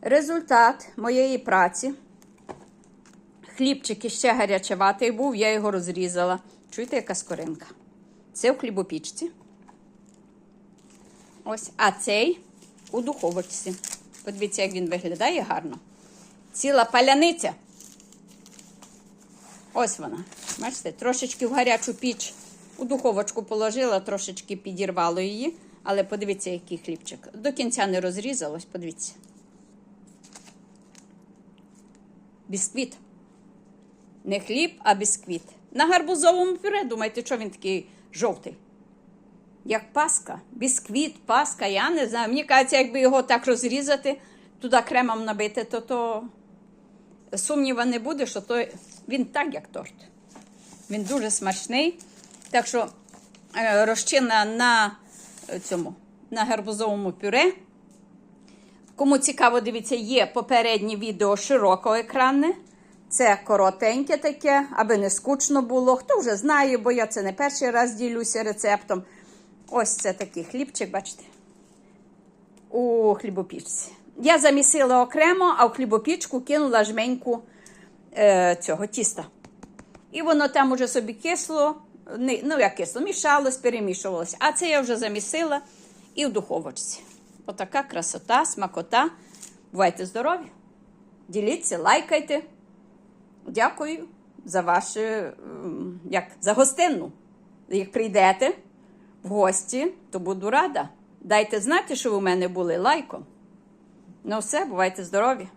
Результат моєї праці. Хлібчик іще гарячеватий був, я його розрізала. Чуєте, яка скоринка? Це в хлібопічці. Ось, а цей у духовочці. Подивіться, як він виглядає гарно. Ціла паляниця. Ось вона. Бачите, трошечки в гарячу піч у духовочку положила, трошечки підірвало її. Але подивіться, який хлібчик. До кінця не розрізалось, подивіться. Бісквіт. Не хліб, а бісквіт. На гарбузовому пюре, думаєте, що він такий жовтий? Як паска, бісквіт, паска, я не знаю. Мені кажеться, якби його так розрізати, туди кремом набити, то то сумніва не буде, що то він так, як торт. Він дуже смачний. Так що е, розчина на цьому, на гарбузовому пюре. Кому цікаво, дивіться, є попереднє відео широкоекранне. Це коротеньке таке, аби не скучно було. Хто вже знає, бо я це не перший раз ділюся рецептом. Ось це такий хлібчик, бачите, у хлібопічці. Я замісила окремо, а в хлібопічку кинула жменьку е, цього тіста. І воно там уже собі кисло, не- ну як кисло, мішалось, перемішувалось. А це я вже замісила і в духовочці. Отака красота, смакота. Бувайте здорові! Діліться, лайкайте. Дякую за вашу, ем, як за гостинну. Як прийдете в гості, то буду рада. Дайте знати, що ви у мене були лайком. Ну все, бувайте здорові!